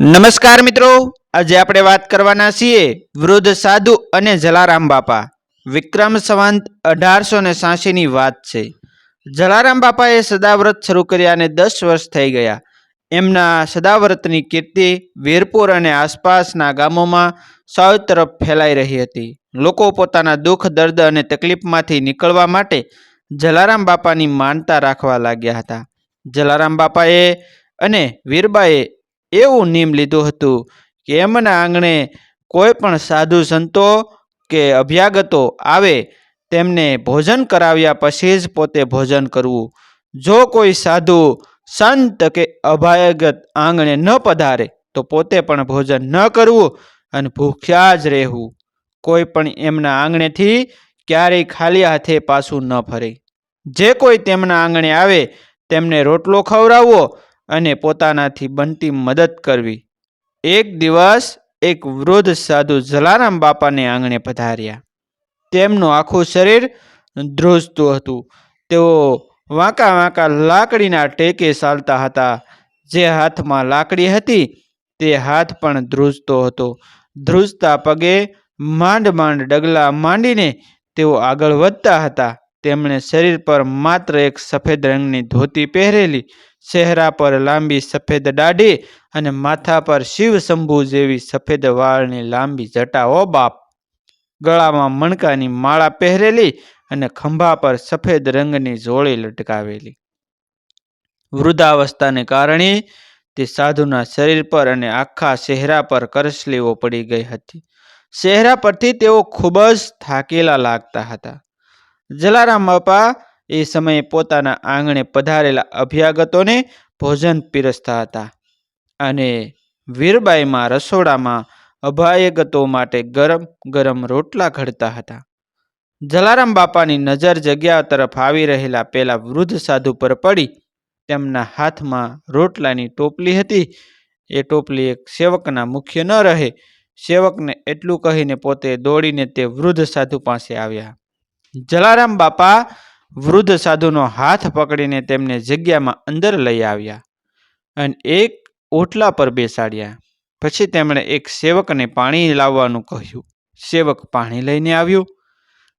નમસ્કાર મિત્રો. આજે આપણે વાત કરવાના છીએ વૃદ્ધ સાધુ અને જલારામ બાપા. વિક્રમ સંવંત અઢારસો ને સાંસીની વાત છે. જલારામ બાપાએ સદાવ્રત શરૂ કર્યા અને દસ વર્ષ થઈ ગયા. એમના સદાવ્રતની કીર્તિ વીરપુર અને આસપાસના ગામોમાં સૌ તરફ ફેલાઈ રહી હતી. લોકો પોતાના દુઃખ, દર્દ અને તકલીફમાંથી નીકળવા માટે જલારામ બાપાની માનતા રાખવા લાગ્યા હતા. જલારામ બાપાએ અને વીરબાએ એવું નિયમ લીધું હતું કે એમના આંગણે કોઈ પણ સાધુ સંતો કે અભ્યાગતો આવે તેમને ભોજન કરાવ્યા પછી જ પોતે ભોજન કરવું. જો કોઈ સાધુ સંત કે અભ્યાગત આંગણે ન પધારે, તો પોતે પણ ભોજન ન કરવું અને ભૂખ્યા જ રહેવું. કોઈ પણ એમના આંગણેથી ક્યારેય ખાલી હાથે પાછું ન ફરે. જે કોઈ તેમના આંગણે આવે, તેમને રોટલો ખવડાવવો અને પોતાનાથી બનતી મદદ કરવી. એક દિવસ એક વૃદ્ધ સાધુ જલારામ બાપાને આંગણે પધાર્યા. તેમનું આખું શરીર ધ્રુજતું હતું. તેઓ વાંકા વાંકા લાકડીના ટેકે ચાલતા હતા. જે હાથમાં લાકડી હતી, તે હાથ પણ ધ્રુજતો હતો. ધ્રુજતા પગે માંડ માંડ ડગલા માંડીને તેઓ આગળ વધતા હતા. તેમણે શરીર પર માત્ર એક સફેદ રંગની ધોતી પહેરેલી ચહેરા પર લાંબી સફેદ દાઢી અને માથા પર શિવ શંભુ જેવી સફેદ વાળની લાંબી જટાઓ બાપ! ગળામાં મણકાની માળા પહેરેલી અને ખંભા પર સફેદ રંગની જોળી લટકાવેલી. વૃદ્ધાવસ્થાને કારણે તે સાધુના શરીર પર અને આખા ચહેરા પર કરસલીઓ પડી ગઈ હતી. ચહેરા પરથી તેઓ ખૂબ જ થાકેલા લાગતા હતા. જલારામ બાપા એ સમયે પોતાના આંગણે પધારેલા અભ્યાગતોને ભોજન પીરસતા હતા. અને વીરબાઈમાં રસોડામાં અભ્યાગતો માટે ગરમ ગરમ રોટલા ઘડતા હતા. જલારામ બાપાની નજર જગ્યા તરફ આવી રહેલા પેલા વૃદ્ધ સાધુ પર પડી તેમના હાથમાં રોટલાની ટોપલી હતી. એ ટોપલી એક સેવકના મુખ્ય ન રહે. સેવકને એટલું કહીને પોતે દોડીને તે વૃદ્ધ સાધુ પાસે આવ્યા. જલારામ બાપા વૃદ્ધ સાધુનો હાથ પકડીને તેમને જગ્યામાં અંદર લઈ આવ્યા અને એક ઓટલા પર બેસાડ્યા. પછી તેમણે એક સેવકને પાણી લાવવાનું કહ્યું. સેવક પાણી લઈને આવ્યો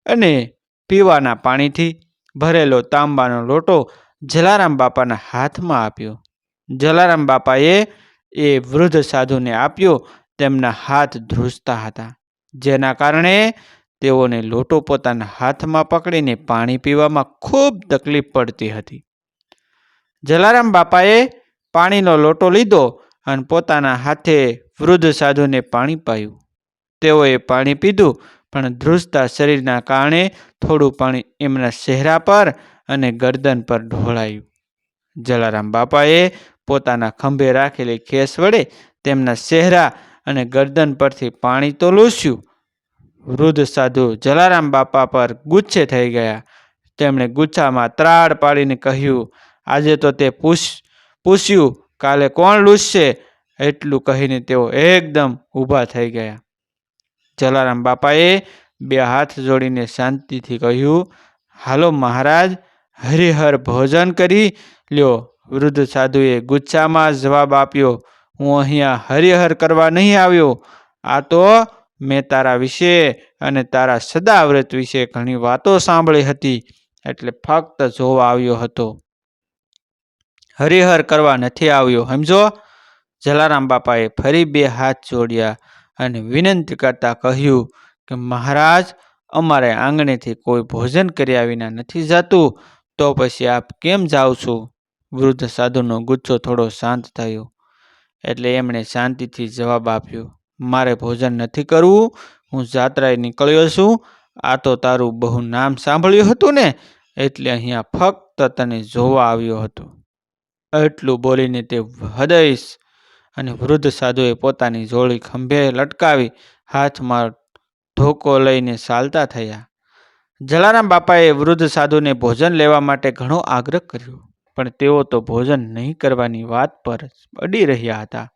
અને પીવાના પાણીથી ભરેલો તાંબાનો લોટો જલારામ બાપાના હાથમાં આપ્યો. જલારામ બાપાએ એ વૃદ્ધ સાધુને આપ્યો. તેમના હાથ ધ્રુજતા હતા. જેના કારણે તેઓને લોટો પોતાના હાથમાં પકડીને પાણી પીવામાં ખૂબ તકલીફ પડતી હતી. જલારામ બાપાએ પાણીનો લોટો લીધો અને પોતાના હાથે વૃદ્ધ સાધુને પાણી પાયું. તેઓએ પાણી પીધું, પણ ધ્રુજતા શરીરના કારણે થોડું પાણી એમના ચહેરા પર અને ગરદન પર ઢોળાયું. જલારામ બાપાએ પોતાના ખંભે રાખેલી ખેસ વડે તેમના ચહેરા અને ગરદન પરથી પાણી તો લૂસ્યું વૃદ્ધ સાધુ જલારામ બાપા પર ગુચ્છે થઈ ગયા. તેમણે ગુચ્છામાં ત્રાડ પાડીને કહ્યું, આજે તો તે પૂછ, પૂછ્યું, કાલે કોણ લૂછશે? એટલું કહીને તેઓ એકદમ ઊભા થઈ ગયા. જલારામ બાપાએ બે હાથ જોડીને શાંતિથી કહ્યું, હાલો મહારાજ, હરિહર ભોજન કરી લ્યો. વૃદ્ધ સાધુએ ગુચ્છામાં જવાબ આપ્યો, હું અહીંયા હરિહર કરવા નહીં આવ્યો. આ તો મેં તારા વિશે અને તારા સદાવ્રત વિશે ઘણી વાતો સાંભળી હતી, એટલે ફક્ત જોવા આવ્યો હતો. હરિહર કરવા નથી આવ્યો, સમજો? જલારામ બાપાએ ફરી બે હાથ જોડ્યા અને વિનંતી કરતા કહ્યું કે, મહારાજ, અમારે આંગણેથી કોઈ ભોજન કર્યા વિના નથી જતું, તો પછી આપ કેમ જાઓ છો? વૃદ્ધ સાધુનો ગુચ્છો થોડો શાંત થયો, એટલે એમણે શાંતિથી જવાબ આપ્યો મારે ભોજન નથી કરવું, હું જાત્રાએ નીકળ્યો છું. આ તો તારું બહુ નામ સાંભળ્યું હતું ને, એટલે અહીંયા ફક્ત તને જોવા આવ્યો હતો. એટલું બોલીને તે હૃદયશ અને વૃદ્ધ સાધુએ પોતાની જોડી ખંભે લટકાવી હાથમાં ધોકો લઈને ચાલતા થયા. જલારામ બાપાએ વૃદ્ધ સાધુને ભોજન લેવા માટે ઘણો આગ્રહ કર્યો, પણ તેઓ તો ભોજન નહીં કરવાની વાત પર અડી રહ્યા હતા.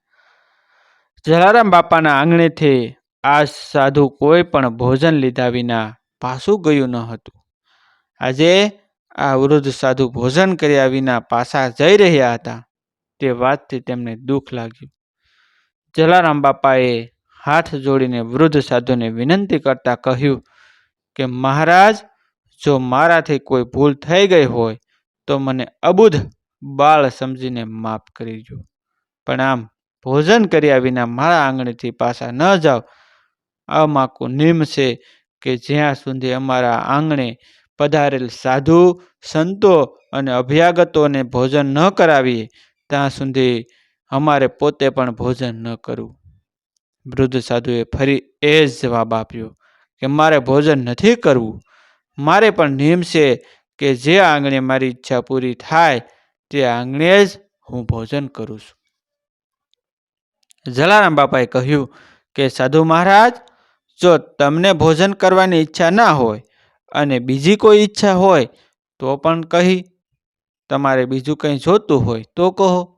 જલારામ બાપાના આંગણેથી આ સાધુ કોઈ પણ ભોજન લીધા વિના પાછું ગયું ન હતું. આજે આ વૃદ્ધ સાધુ ભોજન કર્યા વિના પાછા જઈ રહ્યા હતા. તે વાતથી તેમને દુઃખ લાગ્યું. જલારામ બાપાએ હાથ જોડીને વૃદ્ધ સાધુને વિનંતી કરતા કહ્યું કે, મહારાજ, જો મારાથી કોઈ ભૂલ થઈ ગઈ હોય તો મને અબુધ બાળ સમજીને માફ કરીજો પણ આમ ભોજન કર્યા વિના મારા આંગણેથી પાછા ન જાઓ. આ અમાકું નિયમ છે કે જ્યાં સુધી અમારા આંગણે પધારેલ સાધુ, સંતો અને અભ્યાગતોને ભોજન ન કરાવીએ, ત્યાં સુધી અમારે પોતે પણ ભોજન ન કરવું. વૃદ્ધ સાધુએ ફરી એ જ જવાબ આપ્યો કે મારે ભોજન નથી કરવું. મારે પણ નિયમ છે કે જે આંગણે મારી ઈચ્છા પૂરી થાય તે આંગણે જ હું ભોજન કરું છું. જલારામ બાપાએ કહ્યું કે, સાધુ મહારાજ, જો તમને ભોજન કરવાની ઈચ્છા ના હોય અને બીજી કોઈ ઈચ્છા હોય તો પણ કહી તમારે બીજું કંઈ જોતું હોય તો કહો.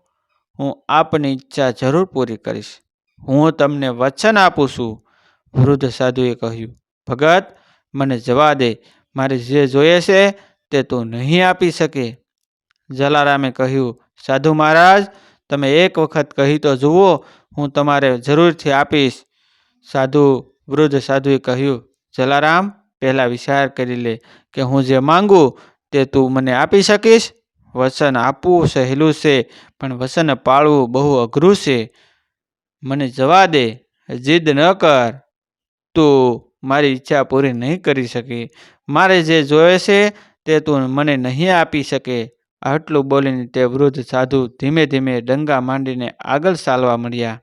હું આપની ઈચ્છા જરૂર પૂરી કરીશ. હું તમને વચન આપું છું. વૃદ્ધ સાધુએ કહ્યું, ભગત, મને જવા દે. મારે જે જોઈએ છે તે તું નહીં આપી શકે. જલારામે કહ્યું, સાધુ મહારાજ, તમે એક વખત કહી તો જુઓ હું તમારે જરૂરથી આપીશ. સાધુ વૃદ્ધ સાધુએ કહ્યું, જલારામ, પહેલાં વિચાર કરી લે કે હું જે માંગુ તે તું મને આપી શકીશ? વચન આપવું સહેલું છે, પણ વચન પાળવું બહુ અઘરું છે. મને જવા દે, જીદ ન કર. તું મારી ઈચ્છા પૂરી નહીં કરી શકે. મારે જે જોઈએ છે તે તું મને નહીં આપી શકે. આટલું બોલીને તે વૃદ્ધ સાધુ ધીમે ધીમે ડંગા માંડીને આગળ ચાલવા મળ્યા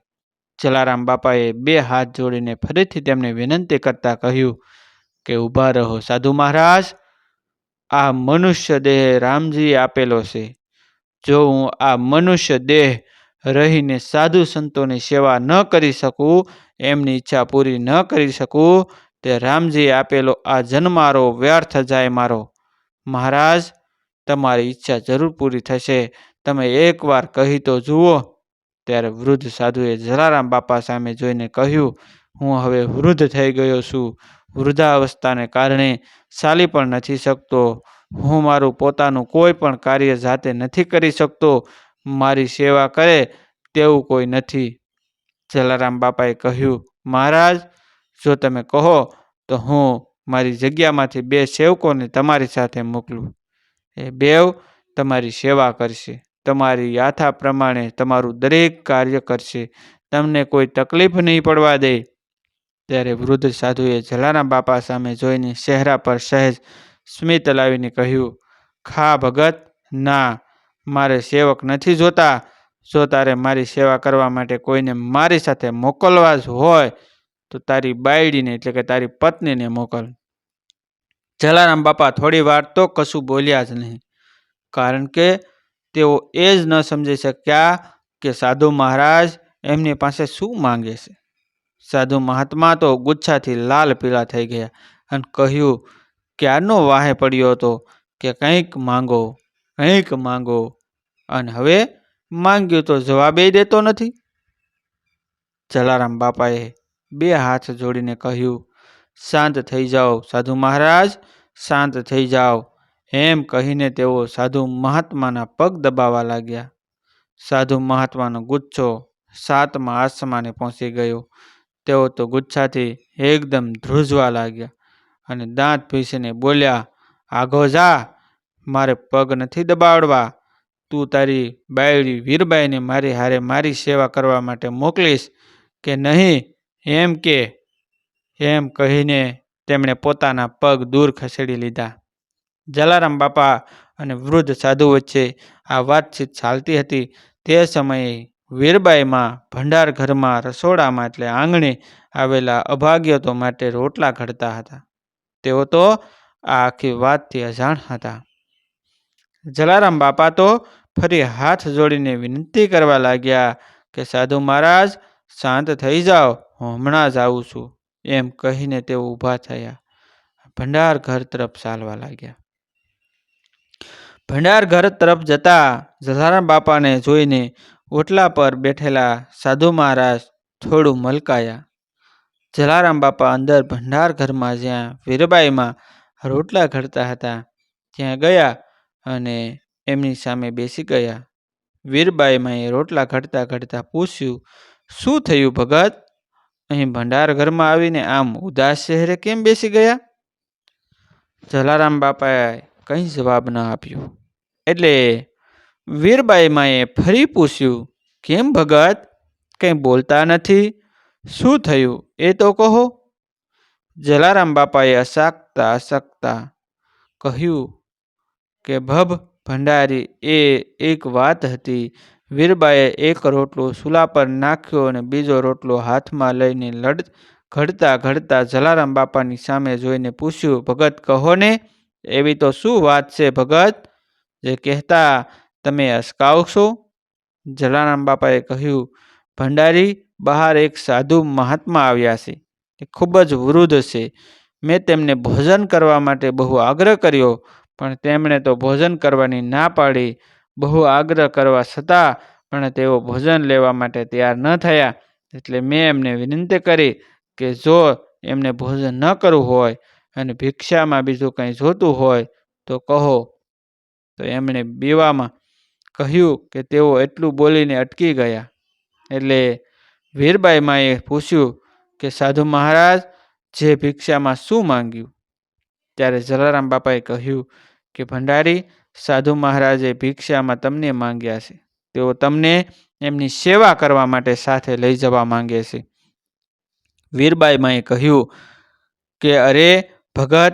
જલારામ બાપાએ બે હાથ જોડીને ફરીથી તેમને વિનંતી કરતા કહ્યું, કે ઊભા રહો સાધુ મહારાજ. આ મનુષ્ય દેહ રામજીએ આપેલો છે. જો હું આ મનુષ્ય દેહ રહીને સાધુ સંતોની સેવા ન કરી શકું, એમની ઈચ્છા પૂરી ન કરી શકું, તે રામજીએ આપેલો આ જન્મારો વ્યર્થ જાય મારો. મહારાજ તમારી ઈચ્છા જરૂર પૂરી થશે. તમે એકવાર કહી તો જુઓ. ત્યારે વૃદ્ધ સાધુએ જલારામ બાપા સામે જોઈને કહ્યું, હું હવે વૃદ્ધ થઈ ગયો છું. વૃદ્ધાવસ્થાને કારણે ચાલી પણ નથી શકતો. હું મારું પોતાનું કોઈ પણ કાર્ય જાતે નથી કરી શકતો. મારી સેવા કરે તેવું કોઈ નથી. જલારામ બાપાએ કહ્યું, મહારાજ, જો તમે કહો તો હું મારી જગ્યામાંથી બે સેવકોને તમારી સાથે મોકલું. એ બેવ તમારી સેવા કરશે. તમારી યાથા પ્રમાણે તમારું દરેક કાર્ય કરશે. તમને કોઈ તકલીફ નહીં પડવા દે. ત્યારે વૃદ્ધ સાધુએ જલારામ બાપા સામે જોઈને ચહેરા પર સહેજ સ્મિત લાવીને કહ્યું, ખા ભગત, ના, મારે સેવક નથી જોતા. જો તારે મારી સેવા કરવા માટે કોઈને મારી સાથે મોકલવા જ હોય, તો તારી બાયડીને એટલે કે તારી પત્નીને મોકલ. જલારામ બાપા થોડી વાર તો કશું બોલ્યા જ નહીં. કારણ કે તેઓ એ જ ન સમજી શક્યા કે સાધુ મહારાજ એમની પાસે શું માંગે છે. સાધુ મહાત્મા તો ગુચ્છાથી લાલ પીળા થઈ ગયા અને કહ્યું, ક્યારનો વાહે પડ્યો હતો કે કંઈક માંગો કંઈક માંગો? અને હવે માંગ્યું તો જવાબે દેતો નથી. જલારામ બાપાએ બે હાથ જોડીને કહ્યું, શાંત થઈ જાઓ સાધુ મહારાજ. શાંત થઈ જાઓ. એમ કહીને તેઓ સાધુ મહાત્માના પગ દબાવવા લાગ્યા. સાધુ મહાત્માનો ગુચ્છો સાતમા આસમાને પહોંચી ગયો. તેઓ તો ગુચ્છાથી એકદમ ધ્રુજવા લાગ્યા અને દાંત પીસીને બોલ્યા, આગો જા, મારે પગ નથી દબાવડવા. તું તારી બાયડી વીરબાઈને મારી હારે મારી સેવા કરવા માટે મોકલીશ કે નહીં? એમ કે. એમ કહીને તેમણે પોતાના પગ દૂર ખસેડી લીધા. જલારામ બાપા અને વૃદ્ધ સાધુ વચ્ચે આ વાતચીત ચાલતી હતી. તે સમયે વીરબાઈમાં ભંડાર ઘરમાં રસોડામાં એટલે આંગણે આવેલા અભાગ્યતો માટે રોટલા ઘડતા હતા. તેઓ તો આ આખી વાતથી અજાણ હતા. જલારામ બાપા તો ફરી હાથ જોડીને વિનંતી કરવા લાગ્યા કે, સાધુ મહારાજ, શાંત થઈ જાઓ, હું હમણાં જ આવું છું. એમ કહીને તેઓ ઊભા થયા. ભંડાર ઘર તરફ ચાલવા લાગ્યા. ભંડાર ઘર તરફ જતા જલારામ બાપાને જોઈને ઓટલા પર બેઠેલા સાધુ મહારાજ થોડું મલકાયા. જલારામ બાપા અંદર ભંડાર ઘરમાં જ્યાં વીરબાઈમાં રોટલા ઘડતા હતા, ત્યાં ગયા અને એમની સામે બેસી ગયા. વીરબાઈમાં એ રોટલા ઘડતા ઘડતા પૂછ્યું, શું થયું ભગત? અહીં ભંડાર ઘરમાં આવીને આમ ઉદાસ શહેરે કેમ બેસી ગયા? જલારામ બાપાએ કંઈ જવાબ ન આપ્યો. એટલે વીરબાઈ માએ ફરી પૂછ્યું, કેમ ભગત? કંઈ બોલતા નથી? શું થયું? એ તો કહો. જલારામ બાપાએ અસાકતા અસકતા કહ્યું કે ભબ ભંડારી, એ એક વાત હતી વીરબાએ એક રોટલો ચૂલા પર નાખ્યો અને બીજો રોટલો હાથમાં લઈને લડ, ઘડતા ઘડતા જલારામ બાપાની સામે જોઈને પૂછ્યું, ભગત, કહો ને, એવી તો શું વાત છે ભગત? જે કહેતા તમે અસકાવશો જલારામ બાપાએ કહ્યું, ભંડારી, બહાર એક સાધુ મહાત્મા આવ્યા છે. એ ખૂબ જ વૃદ્ધ છે. મેં તેમને ભોજન કરવા માટે બહુ આગ્રહ કર્યો, પણ તેમણે તો ભોજન કરવાની ના પાડી. બહુ આગ્રહ કરવા છતાં પણ તેઓ ભોજન લેવા માટે તૈયાર ન થયા. એટલે મેં એમને વિનંતી કરી કે જો એમને ભોજન ન કરવું હોય અને ભિક્ષામાં બીજું કંઈ જોતું હોય તો કહો. તો એમણે બીવામાં કહ્યું કે તેઓ એટલું બોલીને અટકી ગયા. એટલે વીરબાઈ માએ પૂછ્યું કે, સાધુ મહારાજ, જે ભિક્ષામાં શું માંગ્યું? ત્યારે જલારામ બાપાએ કહ્યું કે, ભંડારી સાધુ મહારાજે ભિક્ષામાં તમને માંગ્યા છે. તેઓ તમને એમની સેવા કરવા માટે સાથે લઈ જવા માંગે છે. વીરબાઈ માએ કહ્યું કે, અરે, ભગત,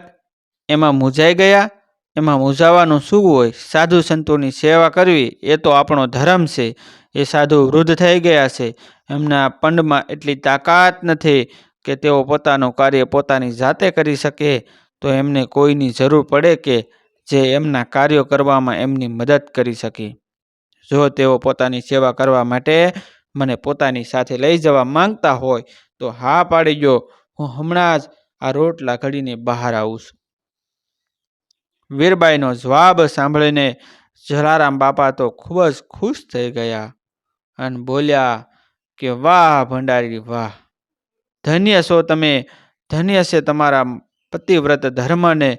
એમાં મૂંઝાઈ ગયા? એમાં મૂંઝાવાનું શું હોય? સાધુ સંતોની સેવા કરવી એ તો આપણો ધર્મ છે. એ સાધુ વૃદ્ધ થઈ ગયા છે. એમના પંડમાં એટલી તાકાત નથી કે તેઓ પોતાનું કાર્ય પોતાની જાતે કરી શકે. તો એમને કોઈની જરૂર પડે કે જે એમના કાર્યો કરવામાં એમની મદદ કરી શકી. જો તેઓ પોતાની સેવા કરવા માટે મને પોતાની સાથે લઈ જવા માંગતા હોય, તો હા પાડી ગયો હું હમણાં જ આ રોટલા ઘડીને બહાર આવું છું. વીરબાઈનો જવાબ સાંભળીને જલારામ બાપા તો ખૂબ જ ખુશ થઈ ગયા અને બોલ્યા કે, વાહ ભંડારી, વાહ! ધન્ય છો તમે. ધન્ય છે તમારા પતિવ્રત ધર્મને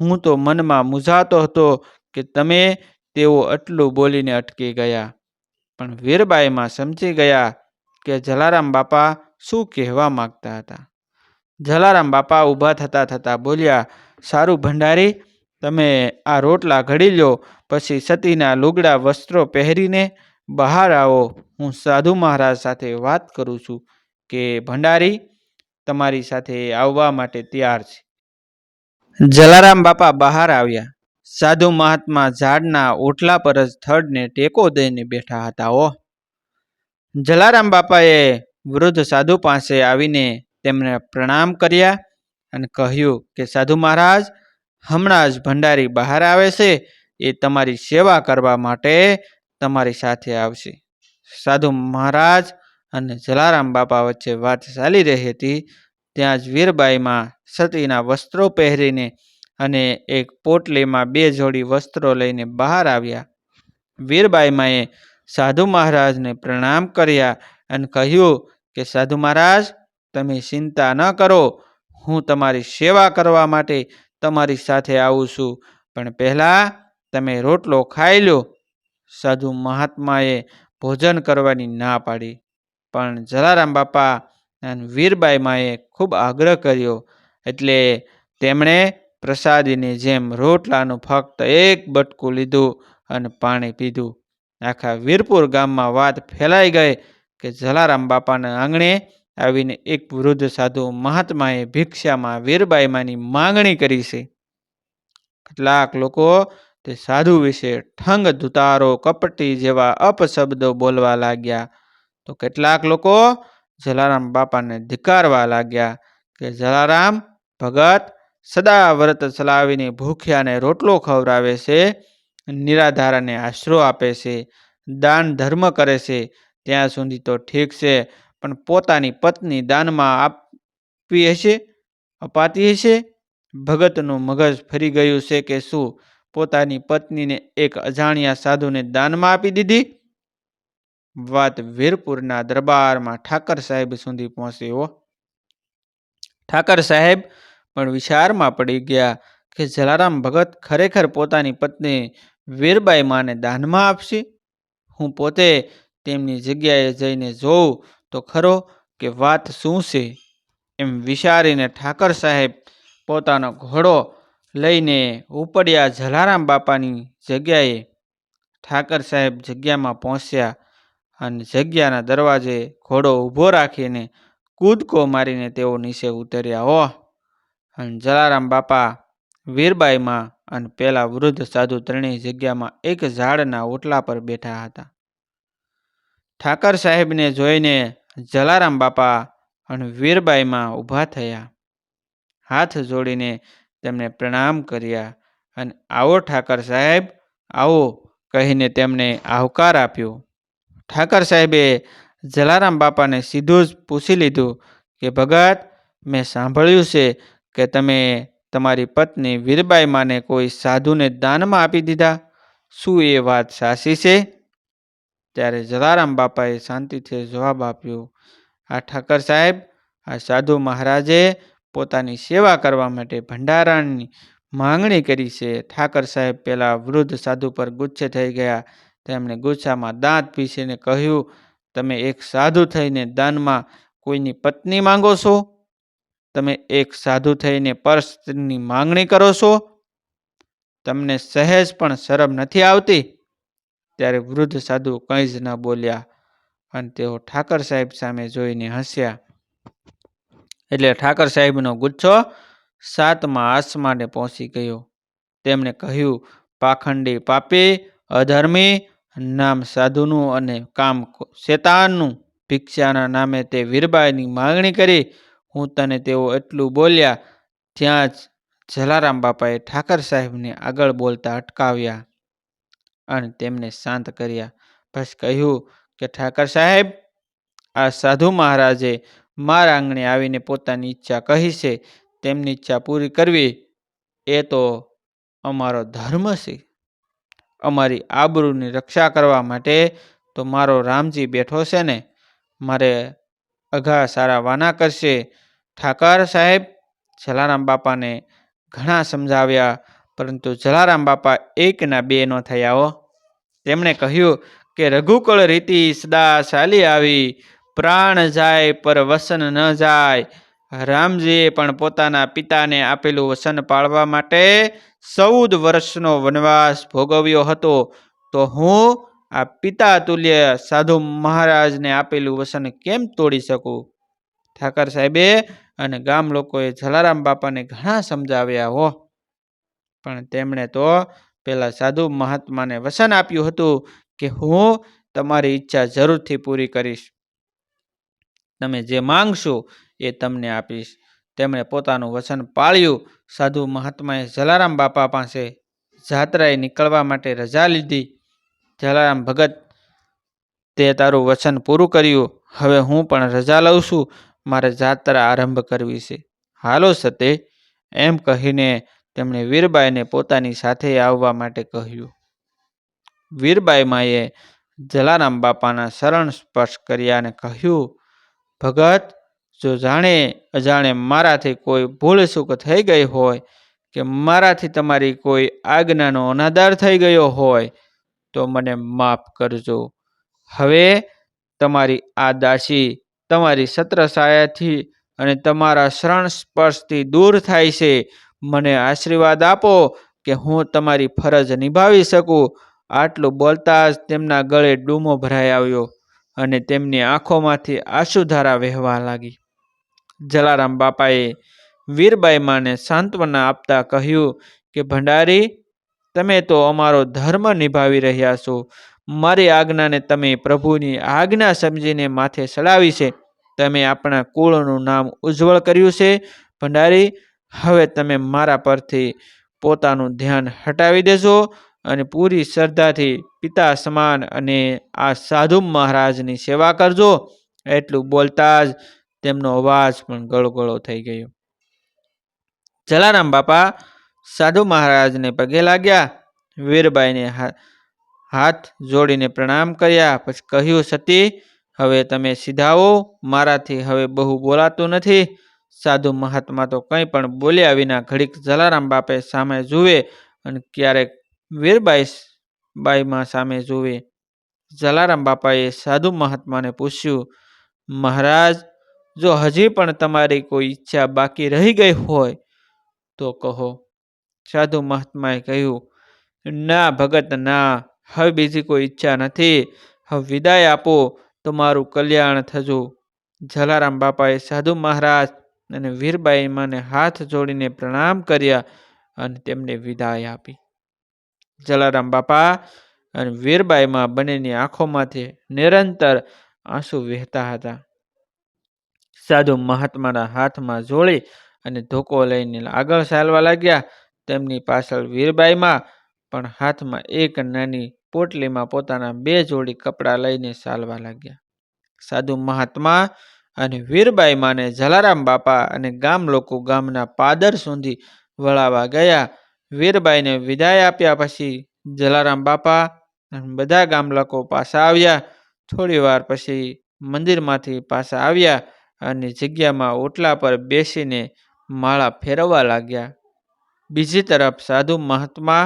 હું તો મનમાં મૂંઝાતો હતો કે તમે તેઓ આટલું બોલીને અટકી ગયા. પણ વીરબાઈમાં સમજી ગયા કે જલારામ બાપા શું કહેવા માગતા હતા. જલારામ બાપા ઊભા થતા થતાં બોલ્યા, સારું ભંડારી, તમે આ રોટલા ઘડી લો પછી સતીના લુગડા વસ્ત્રો પહેરીને બહાર આવો. હું સાધુ મહારાજ સાથે વાત કરું છું કે ભંડારી, તમારી સાથે આવવા માટે તૈયાર છે. જલારામ બાપા બહાર આવ્યા. સાધુ મહાત્મા ઝાડના ઓટલા પર જ થડને ટેકો દઈને બેઠા હતા. ઓ જલારામ બાપાએ વૃદ્ધ સાધુ પાસે આવીને તેમને પ્રણામ કર્યા અને કહ્યું કે, સાધુ મહારાજ, હમણાં જ ભંડારી બહાર આવે છે. એ તમારી સેવા કરવા માટે તમારી સાથે આવશે. સાધુ મહારાજ અને જલારામ બાપા વચ્ચે વાત ચાલી રહી હતી. ત્યાં જ વીરબાઈમાં સતીના વસ્ત્રો પહેરીને અને એક પોટલીમાં બે જોડી વસ્ત્રો લઈને બહાર આવ્યા. વીરબાઈમાએ સાધુ મહારાજને પ્રણામ કર્યા અને કહ્યું કે, સાધુ મહારાજ, તમે ચિંતા ન કરો. હું તમારી સેવા કરવા માટે તમારી સાથે આવું છું. પણ પહેલાં તમે રોટલો ખાઈ લો. સાધુ મહાત્માએ ભોજન કરવાની ના પાડી. પણ જલારામ બાપા વીરબાઈ માએ ખૂબ આગ્રહ કર્યો. એટલે તેમણે પ્રસાદીની જેમ રોટલાનું ફક્ત એક બટકું લીધું અને પાણી પીધું. આખા વીરપુર ગામમાં વાત ફેલાઈ ગઈ કે જલારામ બાપાના આંગણે આવીને એક વૃદ્ધ સાધુ મહાત્માએ ભિક્ષામાં વીરબાઈમાંની માંગણી કરી છે. કેટલાક લોકો તે સાધુ વિશે ઠંગ ધુતારો, કપટી જેવા અપશબ્દો બોલવા લાગ્યા. તો કેટલાક લોકો જલારામ બાપાને ધિકારવા લાગ્યા કે જલારામ, ભગત, સદા વ્રત ચલાવીને ભૂખ્યાને રોટલો ખવડાવે છે, નિરાધારાને આશરો આપે છે, દાન ધર્મ કરે છે, ત્યાં સુધી તો ઠીક છે, પણ પોતાની પત્ની દાનમાં આપવી હશે, અપાતી હશે? ભગતનું મગજ ફરી ગયું છે કે શું? પોતાની પત્નીને એક અજાણ્યા સાધુને દાનમાં આપી દીધી? વાત વીરપુરના દરબારમાં ઠાકર સાહેબ સુધી પહોંચી, હો. ઠાકર સાહેબ પણ વિચારમાં પડી ગયા કે જલારામ ભગત ખરેખર પોતાની પત્ની વીરબાઈ માને દાનમાં આપશે? હું પોતે તેમની જગ્યાએ જઈને જોઉં તો ખરો કે વાત શું છે? એમ વિચારીને ઠાકર સાહેબ પોતાનો ઘોડો લઈને ઉપડ્યા જલારામ બાપાની જગ્યાએ. ઠાકર સાહેબ જગ્યામાં પહોંચ્યા અને જગ્યાના દરવાજે ઘોડો ઊભો રાખીને કૂદકો મારીને તેઓ નીચે ઉતર્યા હો અને જલારામ બાપા વીરબાઈમાં અને પેલા વૃદ્ધ સાધુ ત્રણેય જગ્યામાં એક ઝાડના ઓટલા પર બેઠા હતા. ઠાકર સાહેબને જોઈને જલારામ બાપા અને વીરબાઈમાં ઊભા થયા. હાથ જોડીને તેમને પ્રણામ કર્યા અને, આવો ઠાકર સાહેબ, આવો, કહીને તેમને આવકાર આપ્યો. ઠાકર સાહેબે જલારામ બાપાને સીધું જ પૂછી લીધું કે, ભગત, મેં સાંભળ્યું છે કે તમે તમારી પત્ની વીરબાઈ માને કોઈ સાધુને દાનમાં આપી દીધા. શું એ વાત સાચી છે? ત્યારે જલારામ બાપાએ શાંતિથી જવાબ આપ્યો, આ ઠાકર સાહેબ, આ સાધુ મહારાજે પોતાની સેવા કરવા માટે ભંડારાની માંગણી કરી છે. ઠાકર સાહેબ પેલા વૃદ્ધ સાધુ પર ગુચ્છે થઈ ગયા. તેમણે ગુસ્સામાં દાંત પીસીને કહ્યું, તમે એક સાધુ થઈને દાનમાં કોઈની પત્ની માંગો છો? તમે એક સાધુ થઈને પરસ્ત્રીની માંગણી કરો છો? તમને સહેજ પણ શરમ નથી આવતી? ત્યારે વૃદ્ધ સાધુ કંઈ જ ન બોલ્યા અને તેઓ ઠાકર સાહેબ સામે જોઈને હસ્યા. એટલે ઠાકર સાહેબનો ગુચ્છો સાતમા આસમાને પહોંચી ગયો. તેમણે કહ્યું, પાખંડી પાપી, અધર્મી નામ સાધુનું અને કામ શેતાનનું ભિક્ષાના નામે તે વીરબાઈની માંગણી કરી. હું તને તેઓ એટલું બોલ્યા, ત્યાં જ જલારામ બાપાએ ઠાકર સાહેબને આગળ બોલતા અટકાવ્યા અને તેમને શાંત કર્યા. બસ કહ્યું કે, ઠાકર સાહેબ, આ સાધુ મહારાજે મારા આંગણે આવીને પોતાની ઈચ્છા કહી છે. તેમની ઈચ્છા પૂરી કરવી. એ તો અમારો ધર્મ છે. અમારી આબરૂની રક્ષા કરવા માટે તો મારો રામજી બેઠો છે ને, મારે અઘા સારા વાના કરશે. ઠાકર સાહેબ, જલારામ બાપાને ઘણા સમજાવ્યા, પરંતુ જલારામ બાપા એકના બે ન થયા હો. તેમણે કહ્યું કે રઘુકુળ રીતિ સદા ચાલી આવી, પ્રાણ જાય પર વસન ન જાય. રામજીએ પણ પોતાના પિતાને આપેલું વસન પાળવા માટે ચૌદ વર્ષનો વનવાસ ભોગવ્યો હતો, તો હું આ પિતા તુલ્ય સાધુ મહારાજને આપેલું વસન કેમ તોડી શકું? ઠાકર સાહેબે અને ગામ લોકોએ જલારામ બાપાને ઘણા સમજાવ્યા, હો. પણ તેમણે તો પેલા સાધુ મહાત્માને વસન આપ્યું હતું કે હું તમારી ઈચ્છા જરૂરથી પૂરી કરીશ. તમે જે માંગશો એ તમને આપીશ. તેમણે પોતાનું વચન પાળ્યું. સાધુ મહાત્માએ જલારામ બાપા પાસે જાત્રાએ નીકળવા માટે રજા લીધી. જલારામ, ભગત, તે તારું વચન પૂરું કર્યું. હવે હું પણ રજા લઉં છું. મારે જાત્રા આરંભ કરવી છે. હાલો સતે, એમ કહીને તેમણે વીરબાઈને પોતાની સાથે આવવા માટે કહ્યું. વીરબાઈ માએ જલારામ બાપાના શરણ સ્પર્શ કર્યા અને કહ્યું, ભગત જો જાણે અજાણે મારાથી કોઈ ભૂલ ચૂક થઈ ગઈ હોય કે મારાથી તમારી કોઈ આજ્ઞાનો અનાદાર થઈ ગયો હોય, તો મને માફ કરજો. હવે તમારી આ દાસી તમારી છત્રછાયાથી અને તમારા શરણ સ્પર્શથી દૂર થાય છે. મને આશીર્વાદ આપો કે હું તમારી ફરજ નિભાવી શકું. આટલું બોલતા જ તેમના ગળે ડૂમો ભરાઈ આવ્યો અને તેમની આંખોમાંથી આંસુધારા વહેવા લાગી. જલારામ બાપાએ વીરબાઈ માને સાંત્વના આપતા કહ્યું કે, ભંડારી, તમે તો અમારો ધર્મ નિભાવી રહ્યા છો. મારી આજ્ઞાને તમે પ્રભુની આજ્ઞા સમજીને માથે ચડાવી છે. તમે આપણા કુળનું નામ ઉજ્જવળ કર્યું છે. ભંડારી, હવે તમે મારા પરથી પોતાનું ધ્યાન હટાવી દેજો અને પૂરી શ્રદ્ધાથી પિતા સમાન અને આ સાધુ મહારાજની સેવા કરજો. એટલું બોલતા જ તેમનો અવાજ પણ ગળગળો થઈ ગયો. જલારામ બાપા, સાધુ મહારાજને પગે લાગ્યા. વીરબાઈને હાથ જોડીને પ્રણામ કર્યા, પછી કહ્યું, સતી, હવે તમે સીધાઓ, મારાથી હવે બહુ બોલાતું નથી. સાધુ મહાત્મા તો કંઈ પણ બોલ્યા વિના ઘડીક જલારામ બાપે સામે જુએ અને ક્યારેક વીરબાઈ બાઈમાં સામે જુએ. જલારામ બાપાએ સાધુ મહાત્માને પૂછ્યું, મહારાજ જો હજી પણ તમારી કોઈ ઈચ્છા બાકી રહી ગઈ હોય, તો કહો. સાધુ મહાત્માએ કહ્યું, ના ભગત, ના, હવે બીજી કોઈ ઈચ્છા નથી. હવે વિદાય આપો મારું કલ્યાણ થજો. જલારામ બાપાએ સાધુ મહારાજ અને વીરબાઈ માને હાથ જોડીને પ્રણામ કર્યા અને તેમને વિદાય આપી. જલારામ બાપા અને વીરબાઈમાં બંનેની આંખોમાંથી નિરંતર આંસુ વહેતા હતા. સાધુ મહાત્માના હાથમાં જોડી અને ધોકો લઈને આગળ ચાલવા લાગ્યા. તેમની પાછળ વીરબાઈમાં પણ હાથમાં એક નાની પોટલીમાં પોતાના બે જોડી કપડાં લઈને ચાલવા લાગ્યા. સાધુ મહાત્મા અને વીરબાઈ માને જલારામ બાપા અને ગામ લોકો ગામના પાદર સુધી વળાવા ગયા. વીરબાઈને વિદાય આપ્યા પછી જલારામ બાપા બધા ગામ લોકો પાછા આવ્યા. થોડી વાર પછી મંદિરમાંથી પાછા આવ્યા. અને જગ્યામાં ઓટલા પર બેસીને માળા ફેરવવા લાગ્યા. બીજી તરફ સાધુ મહાત્મા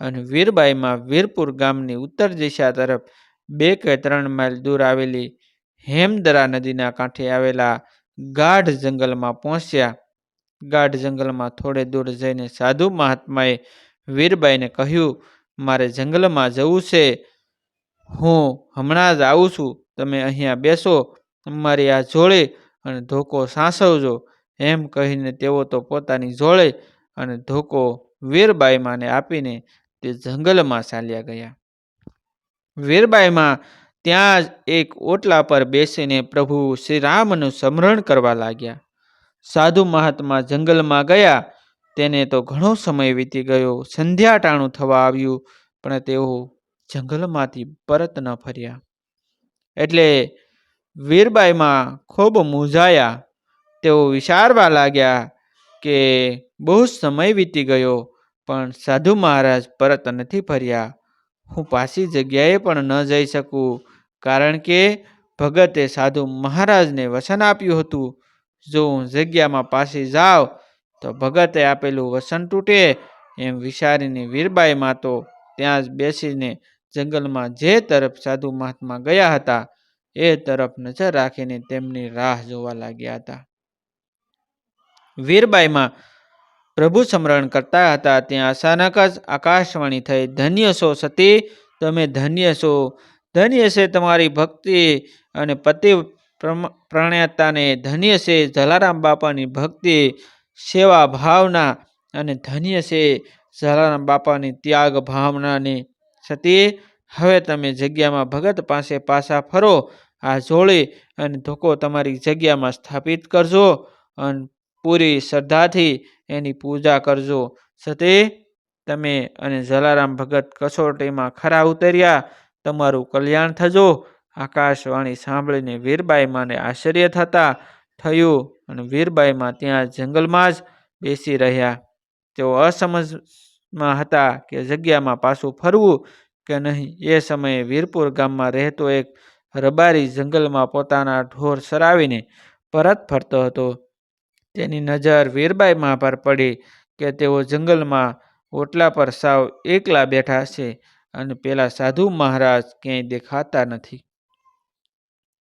અને વીરબાઈમાં વીરપુર ગામની ઉત્તર દિશા તરફ બે કે ત્રણ માઇલ દૂર આવેલી હેમદરા નદીના કાંઠે આવેલા ગાઢ જંગલમાં પહોંચ્યા. ગાઢ જંગલમાં થોડે દૂર જઈને સાધુ મહાત્માએ વીરબાઈને કહ્યું, મારે જંગલમાં જવું છે. હું હમણાં જ આવું છું. તમે અહીંયા બેસો. મારી આ જોડે અને ધોકો સાસવજો, એમ કહીને તેઓ તો પોતાની જોડે અને ધોકો વીરબાઈમાને આપીને તે જંગલમાં ચાલ્યા ગયા. વીરબાઈમાં ત્યાં જ એક ઓટલા પર બેસીને પ્રભુ શ્રી રામનું સ્મરણ કરવા લાગ્યા. સાધુ મહાત્મા જંગલમાં ગયા, તેને તો ઘણો સમય વીતી ગયો, સંધ્યા ટાણું થવા આવ્યું, પણ તેઓ જંગલમાંથી પરત ન ફર્યા. એટલે વીરબાઈમાં ખૂબ મૂંઝાયા. તેઓ વિચારવા લાગ્યા કે બહુ સમય વીતી ગયો, પણ સાધુ મહારાજ પરત નથી ફર્યા. હું પાછી જગ્યાએ પણ ન જઈ શકું, કારણ કે ભગતે સાધુ મહારાજને વચન આપ્યું હતું. જો હું જગ્યામાં પાછી જાઉં, તો ભગતે આપેલું વસન તૂટે એમ વિચારીને વીરબાઈમાં તો ત્યાં જ બેસીને જંગલમાં જે તરફ સાધુ મહાત્મા ગયા હતા એ તરફ નજર રાખીને તેમની રાહ જોવા લાગ્યા હતા. વીરબાઈમાં પ્રભુ સ્મરણ કરતા હતા, ત્યાં અચાનક જ આકાશવાણી થઈ, ધન્ય છો સતી, તમે ધન્ય છો. ધન્ય છે તમારી ભક્તિ અને પતિ પ્રણેતાને ધન્ય છે જલારામ બાપાની ભક્તિ, સેવા ભાવના અને ધન્ય છે જલારામ બાપાની ત્યાગ ભાવનાની. સતી હવે તમે જગ્યામાં ભગત પાસે પાછા ફરો, આ જોડી અને ધોકો તમારી જગ્યામાં સ્થાપિત કરજો અને પૂરી શ્રદ્ધાથી એની પૂજા કરજો. સતે તમે અને જલારામ ભગત કસોટીમાં ખરા ઉતર્યા, તમારું કલ્યાણ થજો. આકાશવાણી સાંભળીને વીરબાઈમાને આશ્ચર્ય થતા થયું અને વીરબાઈમાં ત્યાં જંગલમાં જ બેસી રહ્યા. તેઓ અસમજમાં હતા કે જગ્યામાં પાછું ફરવું કે નહીં? એ સમયે વીરપુર ગામમાં રહેતો એક રબારી જંગલમાં પોતાના ઢોર સરાવીને પરત ફરતો હતો. તેની નજર વીરબાઈમાં પર પડી કે તેઓ જંગલમાં ઓટલા પર સાવ એકલા બેઠા છે અને પેલા સાધુ મહારાજ ક્યાંય દેખાતા નથી.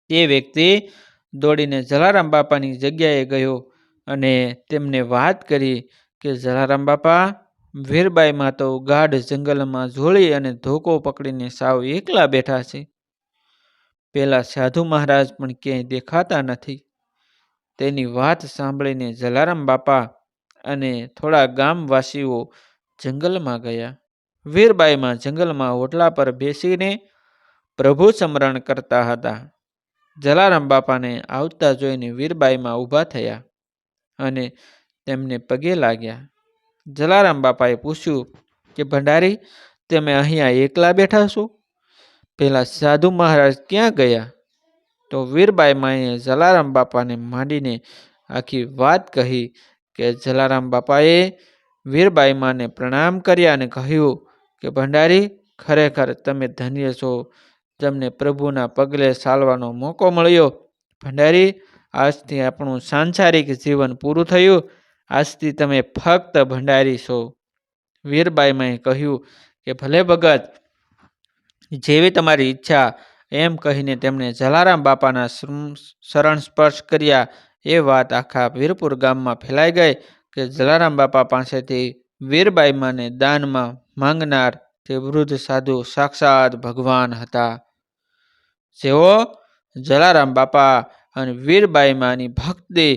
તે વ્યક્તિ દોડીને જલારામ બાપાની જગ્યાએ ગયો અને તેમને વાત કરી કે જલારામ બાપા વીરબાઈમાં તો ગાઢ જંગલમાં ઝોળી અને ધોકો પકડીને સાવ એકલા બેઠા છે. પેલા સાધુ મહારાજ પણ ક્યાંય દેખાતા નથી. તેની વાત સાંભળીને જલારામ બાપા અને થોડા ગામવાસીઓ જંગલમાં ગયા. વીરબાઈમાં જંગલમાં ઓટલા પર બેસીને પ્રભુ સ્મરણ કરતા હતા. જલારામ બાપાને આવતા જોઈને વીરબાઈમાં ઊભા થયા અને તેમને પગે લાગ્યા. જલારામ બાપાએ પૂછ્યું કે, ભંડારી, તમે અહીંયા એકલા બેઠા છો? પહેલાં સાધુ મહારાજ ક્યાં ગયા? તો વીરબાઈ માએ જલારામ બાપાને માંડીને આખી વાત કહી કે, જલારામ બાપાએ વીરબાઈ માને પ્રણામ કર્યા અને કહ્યું કે, ભંડારી, ખરેખર તમે ધન્ય છો. તમને પ્રભુના પગલે ચાલવાનો મોકો મળ્યો. ભંડારી, આજથી આપણું સાંસારિક જીવન પૂરું થયું. આજથી તમે ફક્ત ભંડારી છો. વીરબાઈમાં કહ્યું કે, ભલે ભગત, જેવી તમારી ઈચ્છા એમ કહીને તેમણે જલારામ બાપાના શરણ સ્પર્શ કર્યા, એ વાત આખા વીરપુર ગામમાં ફેલાઈ ગઈ કે જલારામ બાપા પાસેથી વીરબાઈમાને દાનમાં માંગનાર તે વૃદ્ધ સાધુ સાક્ષાત ભગવાન હતા. જેઓ જલારામ બાપા અને વીરબાઈમાની ભક્તિ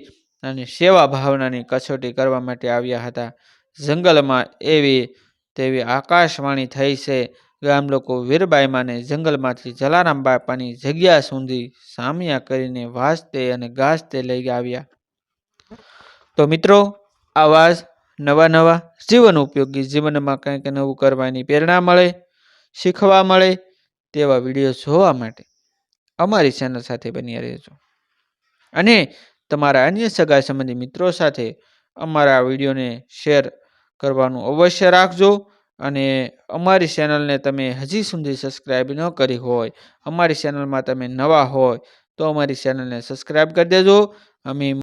અને સેવા ભાવનાની કસોટી કરવા માટે આવ્યા હતા. જંગલમાં એવી તેવી આકાશવાણી થઈ છે. ગામ લોકો વીરબાઈમાને જંગલમાંથી જલારામ બાપાની જગ્યા સુધી સામ્યા કરીને વાંચતે અને ગાજતે લઈ આવ્યા. તો મિત્રો આવા જ નવા નવા જીવન ઉપયોગી જીવનમાં કંઈક નવું કરવાની પ્રેરણા મળે, શીખવા મળે તેવા વીડિયો જોવા માટે અમારી ચેનલ સાથે બન્યા રહેજો. અને તમારા અન્ય સગા સંબંધી મિત્રો સાથે અમારા વિડીયોને શેર કરવાનું અવશ્ય રાખજો અને અમારી ચેનલને તમે હજી સુધી સબસ્ક્રાઈબ ન કરી હોય, અમારી ચેનલમાં તમે નવા હોય તો અમારી ચેનલને સબસ્ક્રાઈબ કરી દેજો. અમે